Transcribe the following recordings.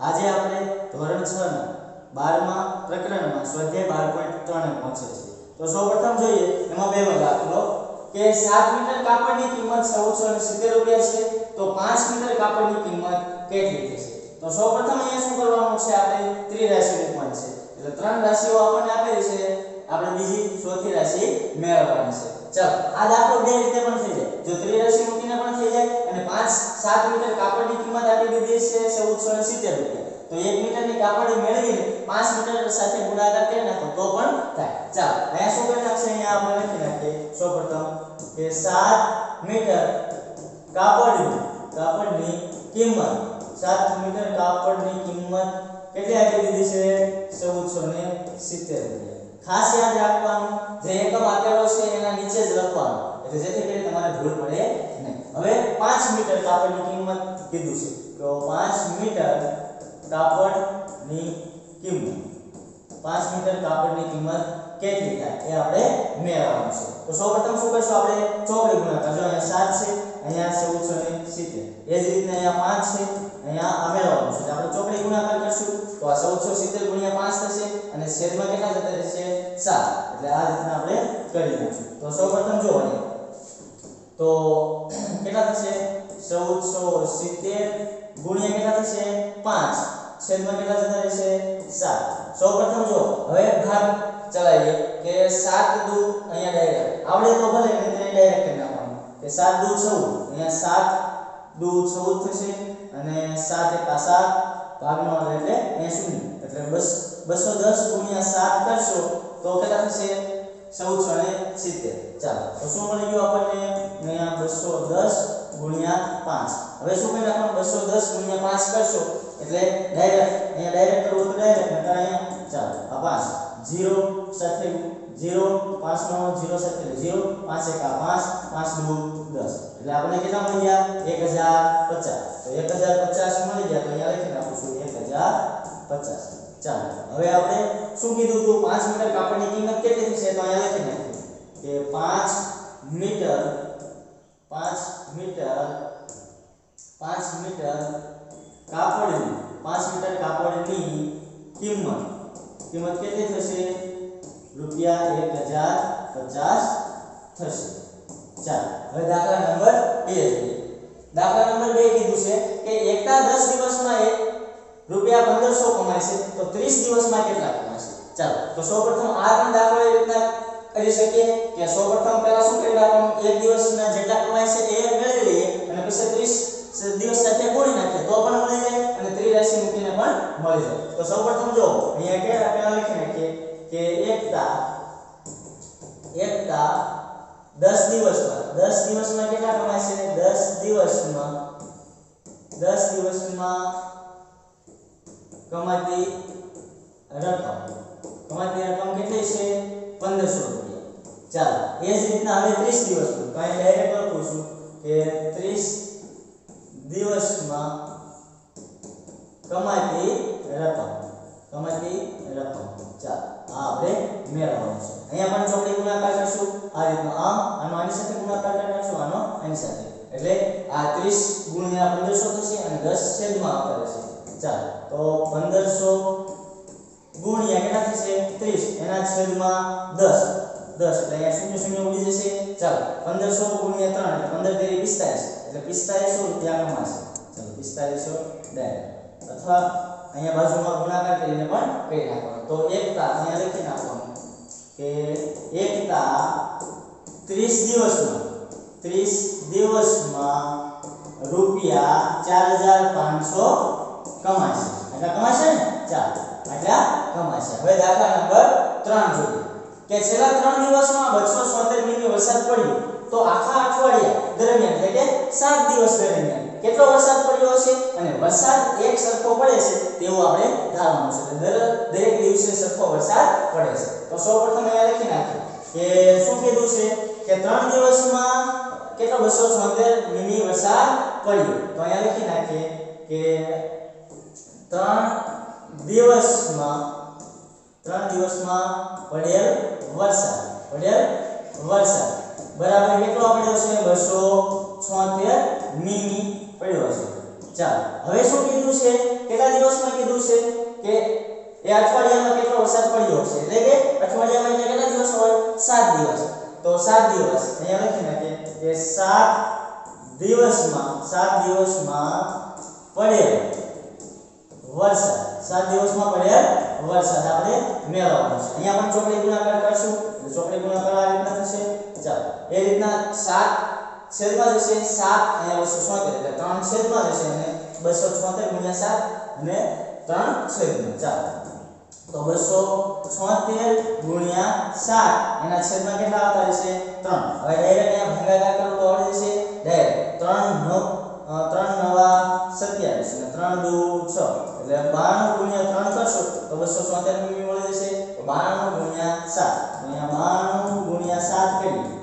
આજે આપણે ધોરણ 6 ના 12 માં પ્રકરણમાં સ્વાધ્યાય 12.3 પહોંચે છે તો સૌપ્રથમ જોઈએ એમાં બે ભાગ દાખલો કે સાત મીટર કાપડની કિંમત 1470 રૂપિયા છે તો પાંચ મીટર કાપડની કિંમત કેટલી થશે તો સૌપ્રથમ અહીંયા શું કરવાનું છે આપણે ત્રી ત્રિરાશિ મૂકવાની છે એટલે ત્રણ રાશિઓ આપણને આપેલી છે આપણે બીજી ચોથી રાશિ મેળવવાની છે ચાલો આ દાખલો બે રીતે પણ થઈ જાય જો ત્રિરાશી મૂકીને પણ થઈ જાય અને 5 7 મીટર કાપડની કિંમત આપી દીધી છે 1470 રૂપિયા તો 1 મીટરની કાપડ મેળવીને 5 મીટર સાથે ગુણાકાર કરી નાખો તો પણ થાય ચાલો અહીંયા શું કરી નાખશે અહીંયા આપણે લખી નાખીએ સૌપ્રથમ કે 7 મીટર કાપડની કાપડની કિંમત 7 મીટર કાપડની કિંમત કેટલી આપી દીધી છે 1470 રૂપિયા ખાસ યાદ રાખવાનું જે એકમ આપેલો છે એના નીચે જ લખવાનું એટલે જેથી કરીને તમારે ભૂલ પડે નહીં હવે 5 મીટર કાપડની કિંમત કીધું છે તો 5 મીટર કાપડની કિંમત 5 મીટર કાપડની કિંમત કેટલી થાય એ આપણે મેળવવાનું છે તો સૌપ્રથમ શું કરીશું આપણે ચોકડી ગુણાકાર જો અહીંયા 7 છે અહીંયા ચૌદસો ને સિત્તેર એ જ રીતે અહીંયા પાંચ છે અહીંયા અમેરવાનું છે આપણે ચોકડી ગુણાકાર કરશું તો આ ચૌદસો સિત્તેર ગુણ્યા પાંચ થશે અને શેરમાં કેટલા જતા રહેશે સાત એટલે આ રીતના આપણે કરી નાખશું તો સૌપ્રથમ પ્રથમ જો તો કેટલા થશે ચૌદસો સિત્તેર ગુણ્યા કેટલા થશે પાંચ છેદમાં કેટલા જતા રહેશે સાત સૌપ્રથમ જો હવે ભાગ ચલાવીએ કે સાત દુ અહીંયા ડાયરેક્ટ આવડે તો ભલે નહીં ડાયરેક્ટ કરી કે 7 દુ 14 અહીંયા 7 દુ 14 થશે અને 7 એકા 7 ભાગનો અર્ધ એટલે 80 એટલે 210 7 કરશો તો કેટલા થશે 1470 ચાલો તો શું મળી ગયું આપણને અહીંયા 210 5 હવે શું કરી આપણે 210 5 કરશો એટલે ડાયરેક્ટ અહીંયા ડાયરેક્ટ કરવું તો ડાયરેક્ટ નકર અહીંયા ચાલો આ 5 0 સાથે 0 5 નો 0 સેટ કરી 0 5 એકા 5 5 દુ 10 એટલે આપણને કેટલા મળી ગયા 1050 તો 1050 મળી ગયા તો અહીંયા લખી નાખું છું 1050 ચાલો હવે આપણે શું કીધું હતું 5 મીટર કાપડની કિંમત કેટલી થશે તો અહીંયા લખી નાખું કે 5 મીટર 5 મીટર 5 મીટર કાપડની 5 મીટર કાપડની કિંમત કિંમત કેટલી થશે રૂપિયા એક હજાર પચાસ થશે ચાલો હવે દાખલા નંબર બે દાખલા નંબર બે કીધું છે કે એકતા દસ દિવસમાં એ રૂપિયા પંદરસો કમાય છે તો ત્રીસ દિવસમાં કેટલા કમાશે ચાલો તો સૌ પ્રથમ આ પણ દાખલો એ રીતના કરી શકીએ કે સૌ પ્રથમ પહેલા શું કરી નાખવાનું એક દિવસના જેટલા કમાય છે એ મેળવી લઈએ અને પછી ત્રીસ દિવસ સાથે ગુણી નાખીએ તો પણ મળી જાય અને ત્રી ત્રિરાશી મૂકીને પણ મળી જાય તો સૌ પ્રથમ જો અહીંયા કે પહેલા લખી નાખીએ કે એકતા એકતા દસ દિવસમાં દસ દિવસમાં કેટલા કમાય છે દસ દિવસમાં દસ દિવસમાં કમાતી રકમ કમાતી રકમ કેટલી છે પંદરસો રૂપિયા ચાલો એ જ રીતના હવે ત્રીસ દિવસનું કાઈ ડાયરેક્ટ લખું છું કે ત્રીસ દિવસમાં કમાતી રકમ કમાતી રકમ ચાલો આ આપણે મેળવવાનું છે અહીંયા પણ ચોકડી ગુણાકાર કરશું આ રીતનો આ આનો આની સાથે ગુણાકાર કરશું આનો આની સાથે એટલે આ 30 ગુણ્યા 1500 થશે અને 10 છેદમાં આવતા છે ચાલો તો 1500 ગુણ્યા કેટલા થશે 30 એના છેદમાં 10 દસ એટલે શૂન્ય શૂન્ય ઉડી જશે ચાલો 1500 ગુણ્યા 3 એટલે 15 તેરી એટલે 4500 રૂપિયા કમાશે ચાલો 4500 ડાયરેક્ટ અથવા અહીંયા બાજુમાં ગુણાકાર કરીને પણ કહી નાખવાનો તો એકતા અહીંયા લખી નાખવાનું કે એકતા ત્રીસ દિવસમાં ત્રીસ દિવસમાં રૂપિયા ચાર હજાર પાંચસો કમાશે એટલે કમાશે ને ચાલ એટલે કમાશે હવે દાખલા નંબર ત્રણ જોઈએ કે છેલ્લા ત્રણ દિવસમાં 270 મિલી વરસાદ પડ્યો તો આખા અઠવાડિયા દરમિયાન એટલે કે 7 દિવસ દરમિયાન કેટલો વરસાદ પડ્યો છે અને વરસાદ એક સરખો પડે છે તેવું આપણે ધારવાનું છે દર દરેક દિવસે સરખો વરસાદ પડે છે તો સૌપ્રથમ અહીંયા લખી નાખ્યું કે શું કીધું છે કે ત્રણ દિવસમાં કેટલો બસો છોતેર મિલી વરસાદ પડ્યો તો અહીંયા લખી નાખીએ કે ત્રણ દિવસમાં ત્રણ દિવસમાં પડેલ વરસાદ પડેલ વરસાદ બરાબર કેટલો પડ્યો છે બસો છોતેર મિલી પડ્યો હશે ચાલો હવે શું કીધું છે કેટલા દિવસમાં કીધું છે કે એ અઠવાડિયામાં કેટલો વરસાદ પડ્યો હશે એટલે કે અઠવાડિયામાં અહીંયા કેટલા દિવસ હોય સાત દિવસ તો સાત દિવસ અહીંયા લખી નાખીએ કે સાત દિવસમાં સાત દિવસમાં પડેલ વરસાદ સાત દિવસમાં પડેલ વરસાદ આપણે મેળવવાનો છે અહીંયા પણ ચોકડી ગુણાકાર કરશું એટલે ચોકડી ગુણાકાર આ રીતના થશે ચાલો એ રીતના સાત શેરમાં જશે 7 અને 274 એટલે 3 શેરમાં જશે અને 274 7 અને 3 શેરમાં 4 તો 276 7 એના છેદમાં કેટલા આવતા હશે 3 હવે ડાયરેક્ટ અહીંયા ભાગાકાર કરો તો આવડી જશે ડાયરેક્ટ 3 9 3 નવા 27 અને 3 2 6 એટલે 92 ગુણ્યા 3 કરશો તો 276 મળી જશે તો 92 ગુણ્યા 7 અહીંયા 92 ગુણ્યા 7 કરી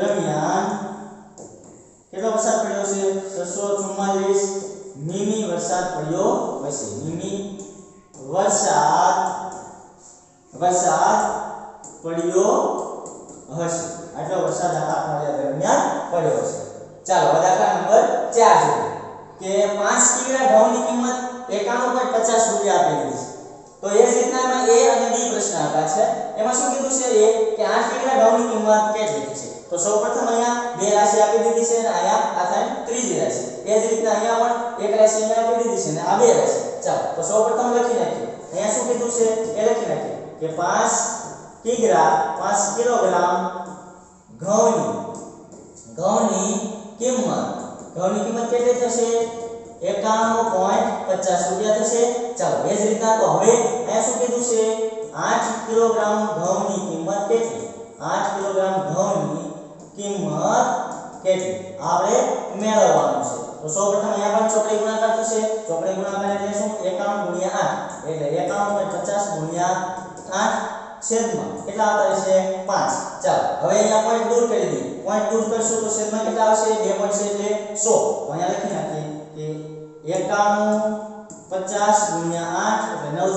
દરમિયાન કેટલો વરસાદ પડ્યો છે છસો ચુમ્માલીસ મીમી વરસાદ પડ્યો હશે મીમી વરસાદ વરસાદ પડ્યો હશે આટલો વરસાદ આખા અઠવાડિયા દરમિયાન પડ્યો હશે ચાલો હવે દાખલા નંબર ચાર જોઈએ કે પાંચ કિગ્રા ઘઉંની કિંમત એકાણું પોઈન્ટ પચાસ રૂપિયા આપેલી છે તો એ જ રીતના એમાં એ અને ડી પ્રશ્ન આપ્યા છે એમાં શું કીધું છે એ કે આઠ કિગ્રા ઘઉંની કિંમત કેટલી છે तो सर्वप्रथम यहां दो राशि આપી દીધી છે અને આયા આ થાય ત્રીજી રાશિ એ જ રીતે અહીંયા પણ એક રાશિ માં આપી દીધી છે અને આ બે છે ચાલો તો સૌ પ્રથમ લખી નાખીએ અહીંયા શું કીધું છે એ લખી નાખીએ કે પાસ કિગ્રા 5 કિલોગ્રામ ઘઉં ઘઉંની કિંમત ઘઉંની કિંમત કેટલી થશે 91.50 રૂપિયા થશે ચાલો એ જ રીતે તો હવે અહીંયા શું કીધું છે 8 કિલોગ્રામ ઘઉંની કિંમત કેટલી 8 કિલોગ્રામ ઘઉં कोण वर के आ आपण मिळवવાનું आहे तो सर्वप्रथम यहां 53 गुणाकार करते छे 3 गुणाकार ने नेसू 51 * 8 એટલે 51 + 50 * 8 છેદમાં એટલે आता आहे 5 ચાલ હવે અહીંયા પોઈન્ટ દૂર કરી દે પોઈન્ટ દૂર કરશું તો છેદમાં કેટા આવશે 2 પોઈન્ટ છે એટલે 100 તો અહીંયા લખી નાખી કે 51 50 * 8 એટલે 9150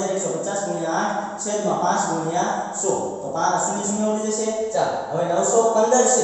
* 8 છેદમાં 5 * 100 તો પાર અસની જમવળી જશે ચાલ હવે 915 છે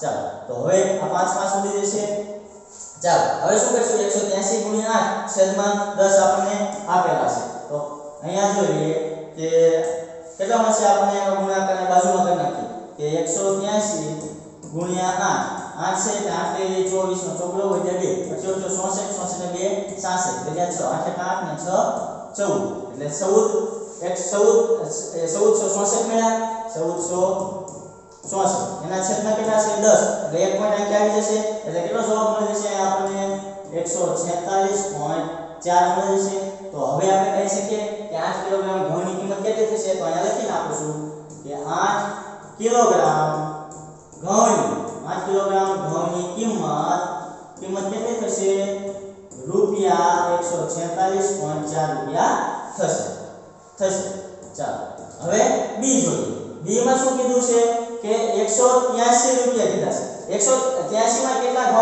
ચાલો તો હવે આ 5 માં સુધી જશે ચાલો હવે શું કરશું 183 ગુણ્યા 8 છેદમાં 10 આપણને આપેલા છે તો અહીંયા જોઈએ કે કેટલા મળશે આપણને એનો ગુણાકાર ને બાજુમાં કરી નાખીએ કે 183 ગુણ્યા 8 8 છે એટલે 8 24 નો ચોગડો હોય એટલે 2 પછી 64 64 ને 2 66 એટલે 6 8 8 ને 6 14 એટલે 14 એક 14 1466 મળ્યા 1400 સોસો એના છેદમાં કેટલા છે 10 2.1 આવી જશે એટલે કેટલો જવાબ મળી જશે આ આપણને 146.4 મળી જશે તો હવે આપણે કહી શકીએ કે 8 કિલોગ્રામ ઘોની કિંમત કેટલી થશે તો અહીંયા લખી નાખું છું કે 8 કિલોગ્રામ ઘણ 8 કિલોગ્રામ ઘોની કિંમત કિંમત કેટલી થશે રૂપિયા 146.4 થશે થશે ચાલો હવે બી સોલ્વ બી માં શું કીધું છે કે 183 રૂપિયા કીધા છે 183 માં કેટલા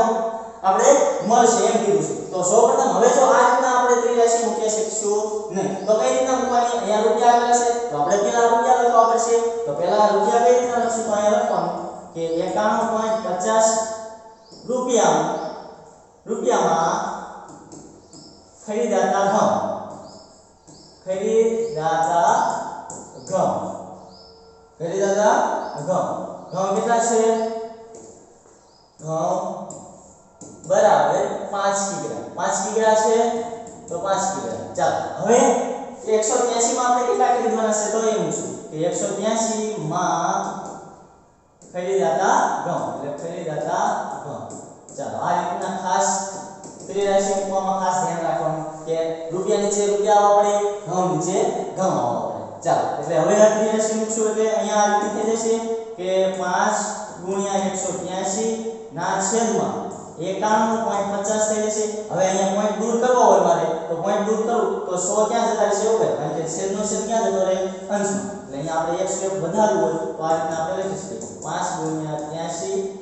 ઘઉં આપણે મળશે એમ કીધું છે તો સૌપ્રથમ હવે જો આ રીતના આપણે ત્રિરાશી મૂકી શકશું નહીં તો કઈ રીતના મૂકવાની અહીંયા રૂપિયા આવેલા છે તો આપણે પહેલા રૂપિયા લખવા પડશે તો પહેલા રૂપિયા કઈ રીતના લખશું તો અહીંયા લખવાનું કે 51.50 રૂપિયા રૂપિયામાં ખરીદાતા ઘઉં ખરીદાતા ઘઉં खरीद आता गम गम मिलता छे घ बराबर 5 किग्रा 5 किग्रा छे तो 5 किग्रा चलो હવે 182 માં આપડે કેટલા કિલો ના છે તો એવું છે કે 182 માં ખરીદ aata गम એટલે ખરીદ aata गम चलो આ એક ના ખાસ 382 માં ખાસ હે આ ફોર્મ કે રૂપિયા નીચે રૂપિયા આવવા પડે गम છે ગમ ચાલો એટલે હવે આથી એસી મૂકશું એટલે અહીંયા આ રીતે જશે કે 5 ગુણ્યા 185 ના છેદમાં 91.50 થઈ જશે હવે અહીંયા પોઈન્ટ દૂર કરવો હોય મારે તો પોઈન્ટ દૂર કરું તો 100 ક્યાં જતા રહેશે ઉપર કારણ કે છેદનો છેદ ક્યાં જતો રહે અંશમાં એટલે અહીંયા આપણે એક સ્ટેપ વધારવું હોય તો આ રીતે આપણે લખી શકીએ 5 ગુણ્યા 83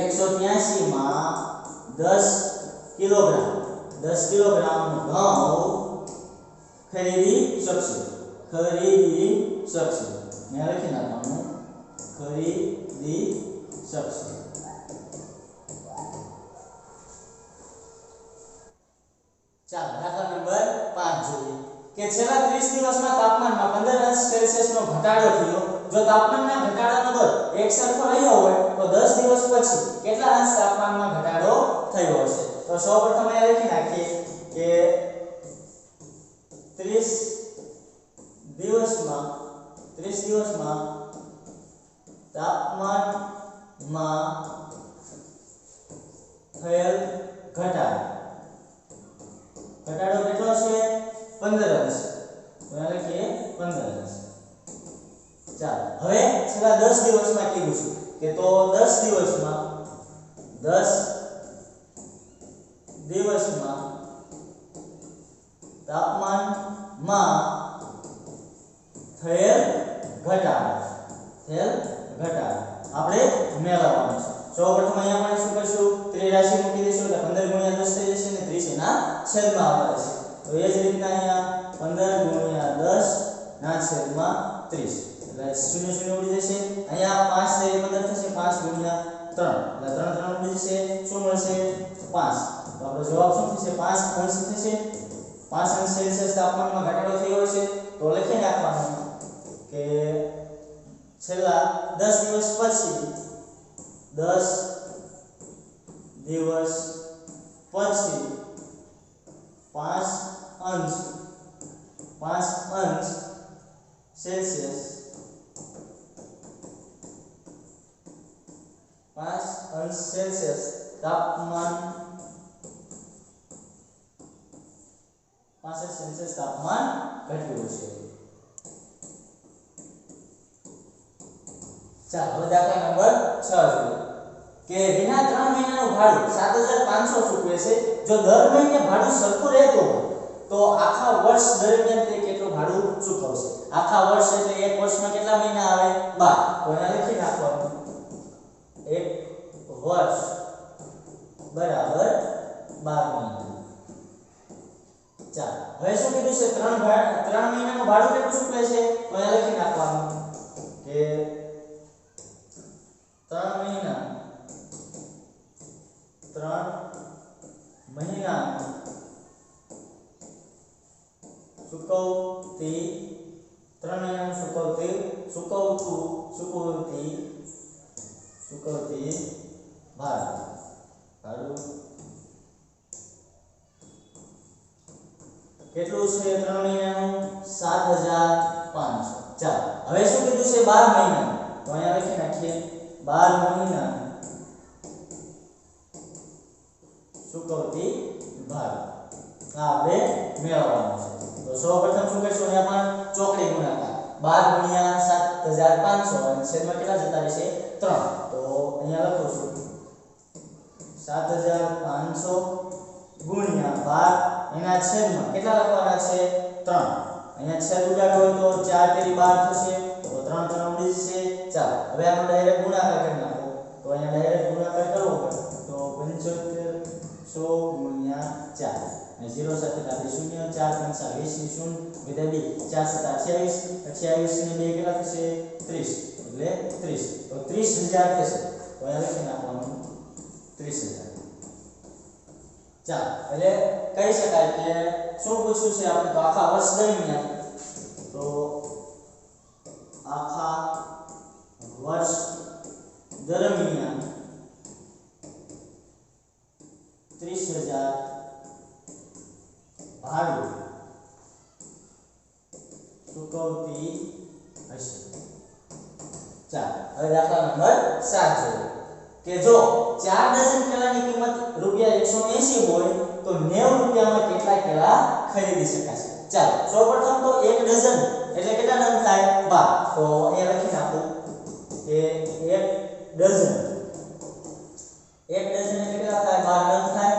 એકસો ત્યાસીમાં દસ કિલોગ્રામ દસ કિલોગ્રામ ઘઉં ખરીદી શકશો ખરીદી શકશો મેં લખી નાખવાનું ખરીદી શકશો ચાલો દાખલા નંબર પાંચ જોઈએ કે છેલ્લા ત્રીસ દિવસમાં તાપમાનમાં પંદર અંશ સેલ્સિયસનો ઘટાડો થયો જો તાપમાનના ઘટાડાનો દર એક સરખો રહ્યો હોય તો 10 દિવસ પછી કેટલા અંશ તાપમાનમાં ઘટાડો થયો હશે તો સૌપ્રથમ અહીંયા લખી નાખીએ કે 30 એટલે ત્રણ ત્રણ ઉડીશે શું મળશે પાંચ તો આપણો જવાબ શું થશે પાંચ અંશ થશે પાંચ અંશ સેલ્સિયસ તાપમાનમાં ઘટાડો થયો છે તો લખી નાખવાનું કે છેલ્લા 10 દિવસ પછી 10 દિવસ પછી 5 અંશ 5 અંશ સેલ્સિયસ 5 अंश सेल्सियस तापमान पासे सेल्सियस तापमान घटuyor છે ચાલો હવે આપનો નંબર 6 જોઈએ કે વિના 3 મહિનાનો ભાડું 7500 રૂપિયા છે જો દર મહિને ભાડું સળતો રહેતો તો આખા વર્ષ દરમિયાન કેટલો ભાડું ચૂકવશે આખા વર્ષ એટલે 1 વર્ષમાં કેટલા મહિના આવે 12 गुणा લખી નાખો વર્ષ બરાબર 12 મહિના ચાલ હવે શું કીધું છે 3 3 મહિનાનું ભાડું કેટલું ચૂકવે છે અહીંયા લખી નાખવાનું કે 3 મહિના 3 મહિના ચૂકવતી 3 મહિનાનું ચૂકવતી ચૂકવતું ચૂકવતી ચૂકવતી બાર બાર કેટલો છે 3 750 ચાલો હવે શું કીધું છે 12 મહિના તો અહીંયા લખીએ 12 મહિના શું કોતી 12 સાપે મેળવવાનું તો 100 બત શું કશું અહીંયામાં ચોકડી ગુણાકાર 12 બયા 750 અને છેદમાં કેટલા જતા રહેશે 3 તો અહીંયા લખોશું 7500 * 12 અહિયાં છેદમાં કેટલા લખવા રા છે 3 અહિયાં છેદ ઉડાડવો તો 4 * 3 12 થશે તો 3 3 19 છે ચાલો હવે આનો ડાયરેક્ટ ગુણાકાર કરી નાખો તો અહિયાં ડાયરેક્ટ ગુણાકાર કરો તો 7500 * 4 અહી 0 સાથે કાપી 0 4 * 3 4 2 0 0 એટલે 47 25 ની બે કેટલા થશે 30 એટલે 30 તો 30000 થશે વયા કેટલા આવવાનું इसी का चलो એટલે કઈ શકાય કે શું પૂછ્યું છે આપું આખા વર્ષ દરમિયાન તો આખા વર્ષ દરમિયાન 30000 બહાર નું તો કોંટી 4 હવે આખા નંબર 7 કે જો ચાર ડઝન કેળાની કિંમત રૂપિયા એકસો એસી હોય તો નેવ રૂપિયામાં કેટલા કેળા ખરીદી શકાશે ચાલો સૌપ્રથમ તો એક ડઝન એટલે કેટલા ડઝન થાય બાર તો અહીંયા લખી નાખું કે એક ડઝન એક ડઝન એટલે કેટલા થાય બાર ડઝન થાય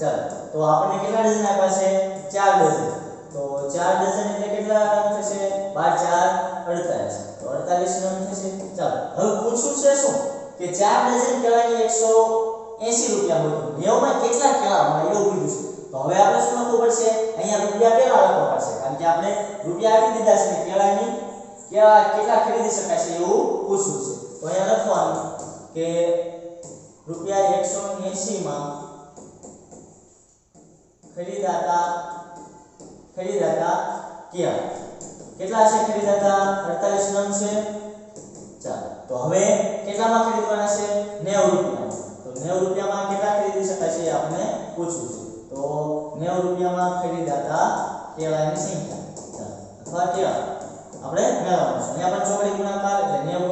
ચાલો તો આપણે કેટલા ડઝન આપ્યા છે ચાર ડઝન તો ચાર ડઝન એટલે કેટલા રન થશે બાર ચાર અડતાલીસ તો અડતાલીસ રન થશે ચાલો હવે પૂછવું છે શું કે 4 બજેટ કરવાને 180 રૂપિયા મળ્યું મેવમાં કેટલા કેળા ખરીદો કી તો હવે આપણે શું સમજો પડશે અહીંયા રૂપિયા કેળા લખો પડશે કે આપણે રૂપિયા આપી દીધા છે કેળાની કેવા કેટલા ખરીદી શકાશે એ પૂછ્યું છે તો અહીંયા લખો કે રૂપિયા 180 માં ખરીદતા ખરીદતા કેળા કેટલા છે ખરીદતા 48 નંબર છે ચાલો તો હવે કેટલામાં ખરીદવાના છે 90 રૂપિયા તો 90 રૂપિયામાં કેટલા ખરીદી શકાય છે આપણે પૂછવું છે તો 90 રૂપિયામાં ખરીદાતા કેળાની સંખ્યા અથવા કેળા આપણે મેળવવાનું છે અહીંયા પણ ચોકડી ગુણાકાર એટલે 90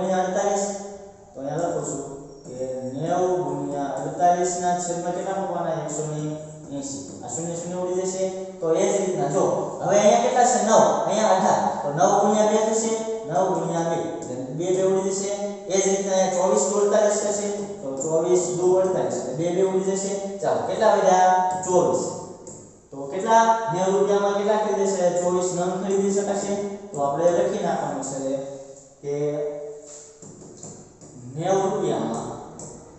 48 તો અહીંયા લખું છું કે 90 48 ના છેદમાં કેટલા મૂકવાના 100 ની اس ا 0 0 اور جائے سے تو اس جتنا جو ابھی ایا کتنا ہے 9 ایا 18 تو 9 * 2 થશે 9 * 2 2 લેવળી જશે એ જ રીતે 24 48 થશે તો 24 28 2 લેવળી જશે ચાલો કેટલા આયા 24 તો કેટલા 90 માં કેટલા કહે દેશે 24 ન ખરીદી શકાશે તો આપણે લખી નાખવાનું છે કે 90 માં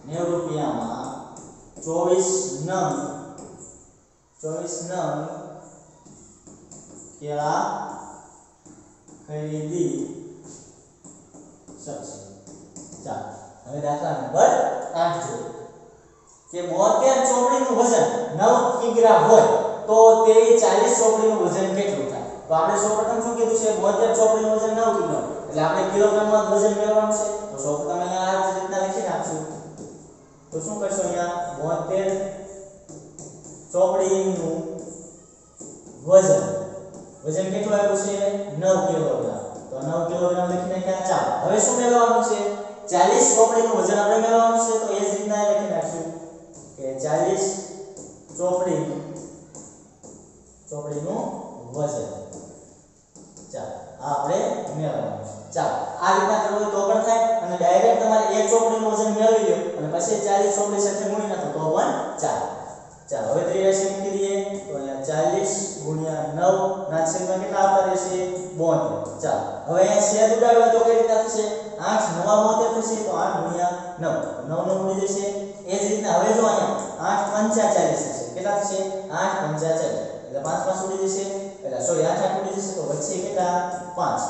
90 માં 24 ન तो इसनं क्या खरीदी શકશે ચાલો હવે દાખલા નંબર 8 જોઈએ કે 72 ચોપડીનું વજન 9 કિગ્રા હોય તો તે 40 ચોપડીનું વજન કેટલું થાય તો આપણે સૌપ્રથમ શું કીધું છે 72 ચોપડીનું વજન 9 કિલો એટલે આપણે કિલોગ્રામમાં વજન મેળવવાનું છે તો સૌપ્રથમ અહીંયા આ રીતના લખીને આપશું તો શું કરશો અહીંયા 72 ચોપડીનું વજન વજન કેટલું આવ્યું છે 9 કિલોગ્રામ તો 9 કિલોગ્રામ લખી ક્યાં ચાલ હવે શું મેળવવાનું છે 40 ચોપડીનું વજન આપણે મેળવવાનું છે તો એ જ રીતના લખી નાખશું કે 40 ચોપડી ચોપડીનું વજન ચાલ આ આપણે મેળવવાનું છે ચાલ આ રીતના કરવું તો પણ થાય અને ડાયરેક્ટ તમારે એક ચોપડીનું વજન મેળવી લો અને પછી 40 ચોપડી સાથે ગુણી નાખો તો પણ ચાલે ચાલો હવે ત્રિરાશી મૂકી દઈએ તો અહીંયા ચાલીસ ગુણ્યા નવ નાચરીમાં કેટલા આવતા રહેશે બોતેર ચાલો હવે અહીંયા શેર ઉડાડવા તો કઈ રીતના થશે આઠ નવા બોતેર થશે તો આઠ ગુણ્યા નવ નવ નો ઉડી જશે એ જ રીતના હવે જો અહીંયા આઠ પંચા ચાલીસ થશે કેટલા થશે આઠ પંચા ચાલીસ એટલે પાંચ પાંચ ઉડી જશે એટલે સોરી આઠ આઠ ઉડી જશે તો વચ્ચે કેટલા પાંચ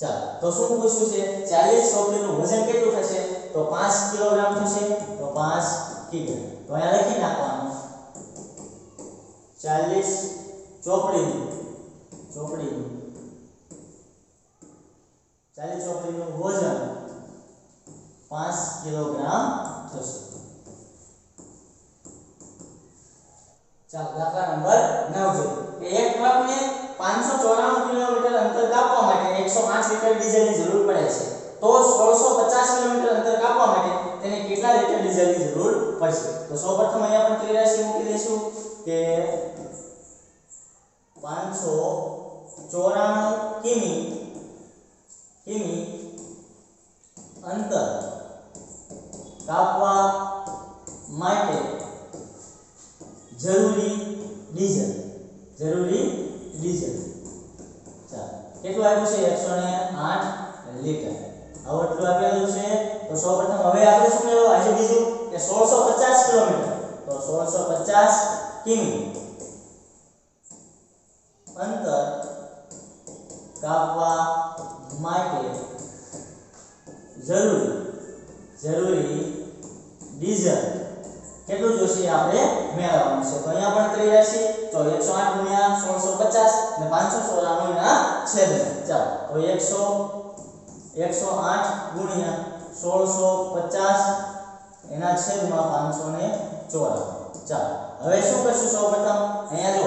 ચાલો તો શું પૂછ્યું છે ચાલીસ ચોકડીનું વજન કેટલું થશે તો પાંચ કિલોગ્રામ થશે તો પાંચ ठीक है तो यहाँ लिखी नाखवानो चालीस चौपड़ी चौपड़ी चालीस चौपड़ी वजन पांच किलोग्राम चलो दाखला नंबर नौ जो एक ट्रक ने पांच सौ चौराणु किलोमीटर अंतर का एक सौ पांच लीटर डीजल की जरूरत पड़े तो सोलह सौ पचास किलोमीटर अंतर का लीटर डीजल की जरूरत પડશે તો સૌપ્રથમ અહીંયા પણ ક્લિયર છે મૂકી દઈશું કે અંતર કાપવા માટે જરૂર જરૂરી ડીઝલ કેટલું જોશે આપણે મેળવવાનું છે તો અહીંયા પણ કરી રહ્યા છીએ એકસો આઠ ગુણ્યા સોળસો પચાસ ને પાંચસો 596 એના છેદ ચાલો તો એકસો આઠ ગુણ્યા સોળસો પચાસ એના છેદમાં પાંચસો ને ચોરા ચાલો હવે શું કરશું સૌપ્રથમ અહીંયા જો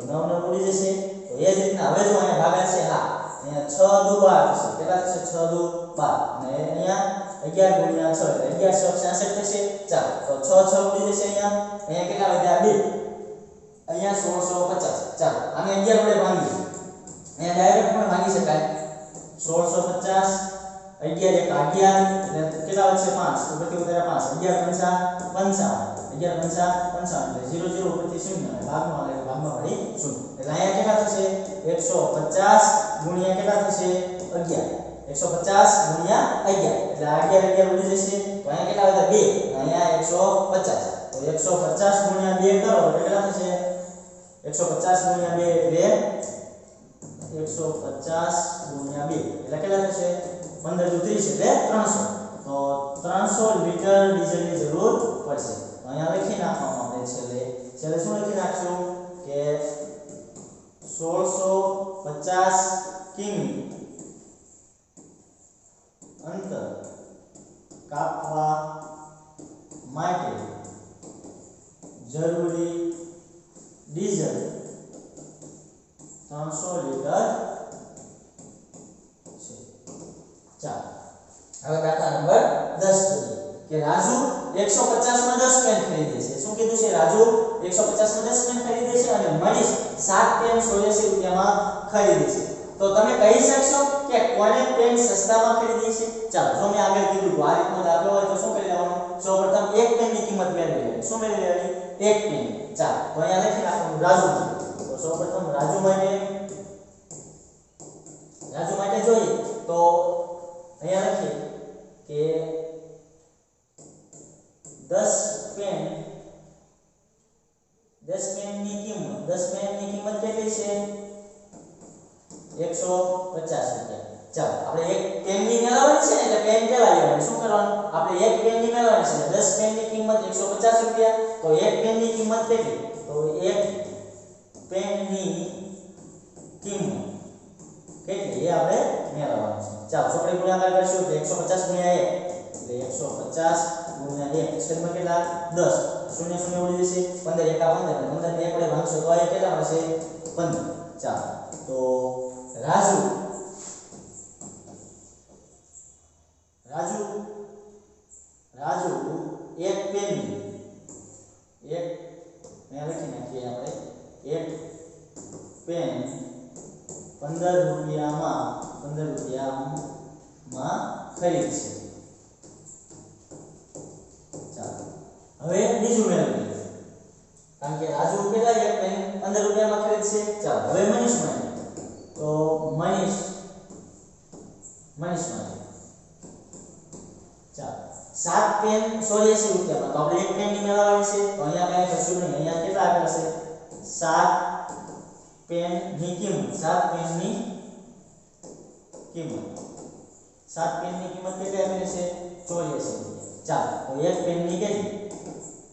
તો 9 9 ઉડી જશે તો એ જ રીતના હવે જો અહીંયા ભાગા છે આ અહીંયા 6 દુ 12 થશે કેટલા થશે 6 દુ 12 અને અહીંયા 11 ગુણ્યા 6 એટલે 11 66 થશે ચાલો તો 6 6 ઉડી જશે અહીંયા અહીંયા કેટલા વધ્યા 2 અહીંયા 1650 ચાલો આને 11 વડે ભાંગીએ અહીંયા ડાયરેક્ટ પણ ભાગી શકાય 1650 11 1 11 એટલે કેટલા વધશે 5 તો કેટલું વધારે 5 11 55 55 અગિયાર પંચા પંચાનવે ઝીરો ઝીરો ઉપરથી શૂન્ય ભાગમાં એટલે ભાગમાં વળી શૂન્ય એટલે અહીંયા કેટલા થશે એકસો પચાસ ગુણ્યા કેટલા થશે અગિયાર એકસો પચાસ ગુણ્યા અગિયાર એટલે અગિયાર અગિયાર ઉડી જશે તો અહીંયા કેટલા હતા બે અહીંયા એકસો પચાસ તો એકસો પચાસ ગુણ્યા બે કરો એટલે કેટલા થશે એકસો પચાસ ગુણ્યા બે એટલે એકસો પચાસ ગુણ્યા બે એટલે કેટલા થશે પંદર ત્રીસ એટલે ત્રણસો તો ત્રણસો લીટર ડીઝલની જરૂર પડશે यहाँ देखिए ना हम अपने चले चले सुनो कि ना क्यों के 1650 किमी अंतर काफ़ा माइटे जरूरी डीजल 300 लीटर चार अगर बात नंबर दस चलिए કે રાજુ 150 માં 10 પેન ખરીદે છે શું કીધું છે રાજુ 150 માં 10 પેન ખરીદે છે અને મનીષ 7 પેન 86 રૂપિયામાં ખરીદે છે તો તમે કહી શકશો કે કોણે પેન સસ્તામાં ખરીદી છે ચાલો જો મેં આગળ કીધું આ રીતનો દાખલો હોય તો શું કરી લેવાનું સૌપ્રથમ એક પેનની કિંમત મેળવી લેવી શું મેળવી લેવી એક પેન ચાલો તો અહીંયા લખી નાખવાનું રાજુ તો સૌપ્રથમ રાજુ માટે રાજુ માટે જોઈએ તો અહીંયા લખીએ કે દસ પેન દસ પેનની કિંમત દસ પેનની કિંમત કેટલી છે એકસો પચાસ રૂપિયા ચાલો આપણે એક પેનની મેળવવાની છે એટલે પેન પહેલા લેવાની શું કરવાનું આપણે એક પેનની મેળવવાની છે દસ પેનની કિંમત એકસો પચાસ રૂપિયા તો એક પેનની કિંમત કેટલી તો એક પેનની કિંમત કેટલી એ આપણે મેળવવાની છે ચાલો આપણે ગુણાકાર કરીશું તો એકસો પચાસ ગુણ્યા એક એટલે એકસો પચાસ ગુણ્યા એક છેદમાં કેટલા દસ શૂન્ય શૂન્ય ઉડી જશે પંદર એકા પંદર પંદર ને એકડે ભાગશો તો એ કેટલા મળશે પંદર ચાર તો રાજુ રાજુ રાજુ એક પેન એક મેં લખી નાખીએ આપણે એક પેન પંદર રૂપિયામાં પંદર રૂપિયામાં ખરીદશે બીજું મેળવીએ કારણ કે રાજુ કેટલા આપણે પંદર રૂપિયામાં ખરીદશે ચાલો હવે મનીષ માટે તો મનીષ મનીષ માટે ચાલો સાત પેન સોળ્યાસી રૂપિયામાં તો આપણે એક પેનની મેળવવાની છે તો અહીંયા કાંઈ કશું નહીં અહીંયા કેટલા આપેલા છે સાત પેનની કિંમત સાત પેનની કિંમત સાત પેનની કિંમત કેટલી આપેલી છે ચોર્યાસી રૂપિયા ચાલો તો એક પેનની કેટલી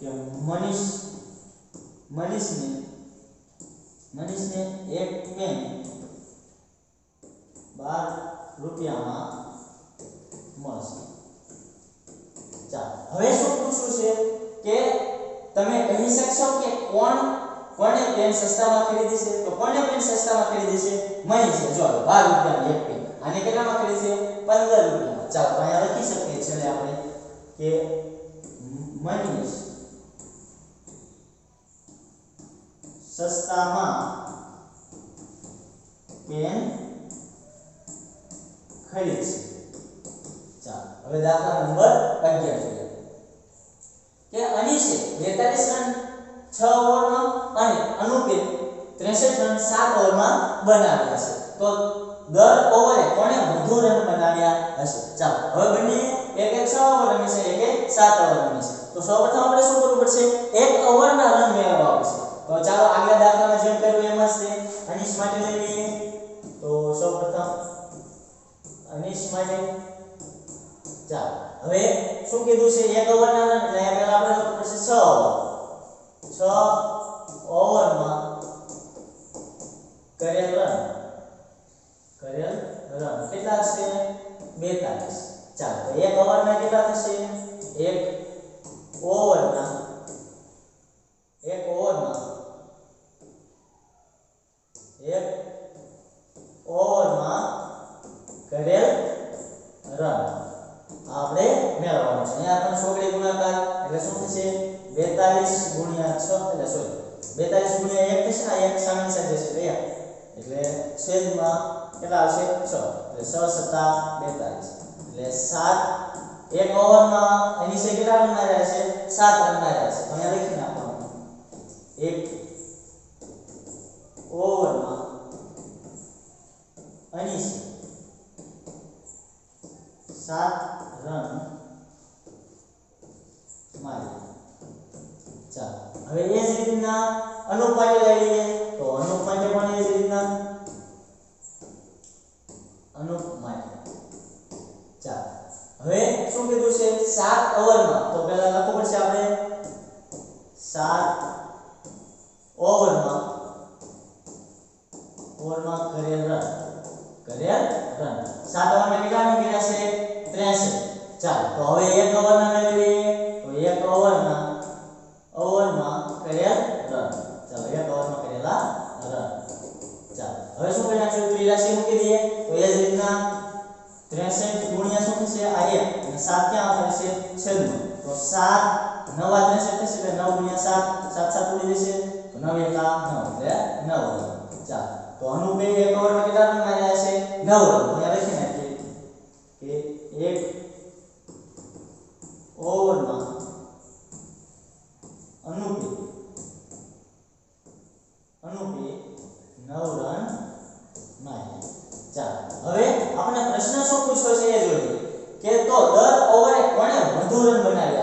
કે મનીષ મનીષને મનીષને એક પેન બાર રૂપિયામાં મળશે ચાલો હવે શું પૂછવું છે કે તમે કહી શકશો કે કોણ કોણે પેન સસ્તામાં ખરીદી છે તો કોણે પેન સસ્તામાં ખરીદી છે મનીષે ચાલો 12 રૂપિયાની એક પેન આને કેટલામાં ખરીદી છે 15 રૂપિયા ચાલો અહીંયા લખી શકીએ છીએ આપણે કે મનીષ સસ્તામાં પેન ખરીદ છે ચાલો હવે દાખલા નંબર 11 જોઈએ કે અની છે 42 રન 6 ઓવરમાં અને અનુપે 63 રન 7 ઓવરમાં બનાવ્યા છે તો દર ઓવરે કોણે વધુ રન બનાવ્યા હશે ચાલો હવે બંને એક એક 6 ઓવર રમી છે એક એક 7 ઓવર રમી છે તો સૌપ્રથમ આપણે શું કરવું પડશે એક ઓવરના રન મેળવવા પડશે તો ચાલો આગલા દાખલામાં જઈએ એમાં છે અનિશ માથે લઈને તો સૌપ્રથમ અનિશ માલે ચાલો હવે શું કીધું છે એક અવર્નાના એટલે પહેલા આપણે લખો પછી 6 ઓર માં કરેલા કરેલ રા કેટલા છે 42 ચાલો તો એક અવર્ના કેટલા થશે એક ઓરના એક ઓર માટે ચાલો હવે શું કીધું છે 7 ઓવરમાં તો પહેલા લખવું પડશે આપણે 7 ઓવરમાં ઓવરમાં કરેલ રન કરેલ રન 7 ઓવરમાં કેટલા રન કર્યા છે 63 ચાલો તો હવે 1 ઓવરના લઈ લઈએ તો 1 ઓવરના હવે શું કરી નાખશું 83 મૂકી દઈએ તો એ જ રીતના 63 ગુણ્યા શું થશે આ 1 અને 7 ક્યાં આવશે 96 તો 7 9 આ 63 થશે એટલે 9 ગુણ્યા 7 7 7 ઉડી જશે તો 9 એકા 9 એટલે 9 ચાલ તો આનું બે એક ઓવરમાં કેટલા રન માર્યા છે 9 રન અહીંયા લખી નાખીએ કે એક ઓવરમાં અનુપે અનુપે 9 રન ચાલો હવે આપણે પ્રશ્ન શું પૂછ્યો છે એ જોઈએ કે તો દર ઓવરે કોણે વધુ રન બનાવ્યો